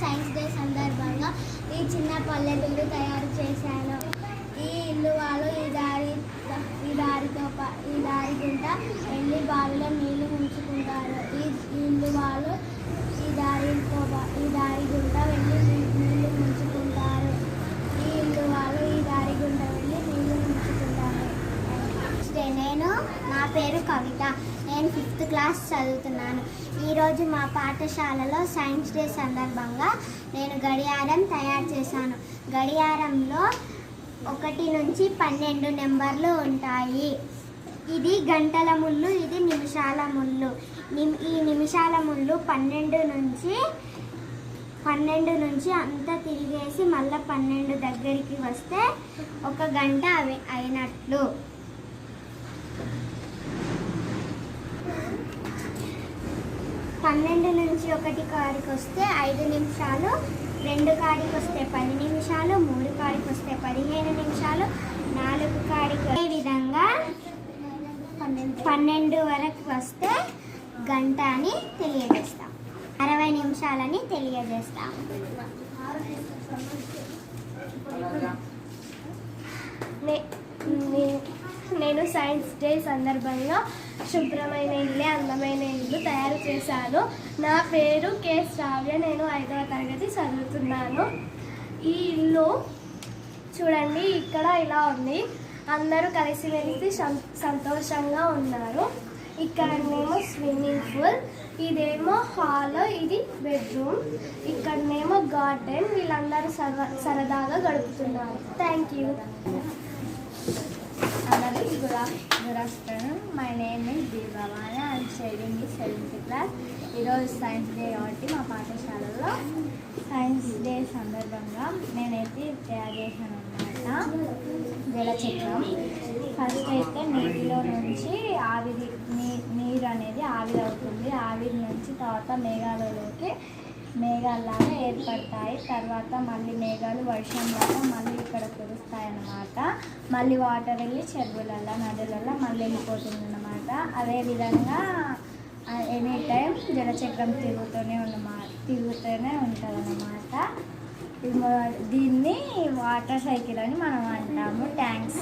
Science day సందర్భంగా ఈ చిన్న పల్లెటూరు తయారు చేశాను. ఈ ఇల్లు వాళ్ళు ఈ దారి ఈ దారితో ఈ దారి గుంట వెళ్ళి బావిలో నీళ్ళు ఉంచుకుంటారు ఈ ఈ ఇల్లు వాళ్ళు ఈ దారితో ప- ఈ దారి గుంట వెళ్ళి నీ- నీళ్ళు ఉంచుకుంటారు ఈ ఇల్లు వాళ్ళు ఈ దారి గుంట వెళ్ళి నీళ్ళు ఉంచుకుంటారు నమస్తే నేను నా పేరు కవిత. నేను ఫిఫ్త్ క్లాస్ చదువుతున్నాను. ఈరోజు మా పాఠశాలలో సైన్స్ డే సందర్భంగా నేను గడియారం తయారు చేశాను. గడియారంలో ఒకటి నుంచి పన్నెండు నెంబర్లు ఉంటాయి. ఇది గంటల ముళ్ళు ఇది నిమిషాల ముళ్ళు. ఈ నిమిషాల ముళ్ళు పన్నెండు నుంచి పన్నెండు నుంచి అంతా తిరిగేసి మళ్ళీ పన్నెండు దగ్గరికి వస్తే ఒక గంట అవి అయినట్లు. పన్నెండు నుంచి ఒకటి కాడికి వస్తే ఐదు నిమిషాలు రెండు కాడికి వస్తే పది నిమిషాలు మూడు కాడికి వస్తే పదిహేను నిమిషాలు నాలుగు కాడికి ఈ విధంగా పన్నెండు. వరకు వస్తే గంట అని తెలియజేస్తాం. అరవై నిమిషాలని తెలియజేస్తాం. నేను సైన్స్ డే సందర్భంగా శుభ్రమైన ఇల్లే అందమైన ఇల్లు తయారు చేశాను నా పేరు కె. శ్రావ్య నేను ఐదవ తరగతి చదువుతున్నాను. ఈ ఇల్లు చూడండి ఇక్కడ ఇలా ఉంది. అందరూ కలిసిమెలిసి సం- సంతోషంగా ఉన్నారు. ఇక్కడనేమో స్విమ్మింగ్ పూల్ ఇదేమో హాల్ ఇది బెడ్రూమ్ ఇక్కడనేమో గార్డెన్ వీళ్ళందరూ సరదా సరదాగా గడుపుతున్నారు. Thank you. Good afternoon my name is Deepavani and studying ఈ సెవెంత్ క్లాస్ ఈరోజు సైన్స్ డే కాబట్టి మా పాఠశాలలో సైన్స్ డే సందర్భంగా నేనైతే తయారు చేశాను అనమాట జలచక్రం ఫస్ట్ అయితే నీటిలో నుంచి ఆవిరి నీ నీరు అనేది ఆవిరి అవుతుంది. ఆవిరి నుంచి తర్వాత మేఘాలలోకి మేఘాల్లాగా ఏర్పడతాయి. తర్వాత మళ్ళీ మేఘాలు వర్షంలాగా మళ్ళీ ఇక్కడ కురుస్తాయి అన్నమాట. మళ్ళీ వాటర్ వెళ్ళి చెరువులల్లో నదులలో మళ్ళీ వెళ్ళిపోతుంది అన్నమాట అదేవిధంగా ఎనీ టైం జలచక్రం తిరుగుతూనే ఉన్నమా తిరుగుతూనే ఉంటుంది అన్నమాట దీన్ని వాటర్ సైకిల్ అని మనం అంటాము. ట్యాంక్స్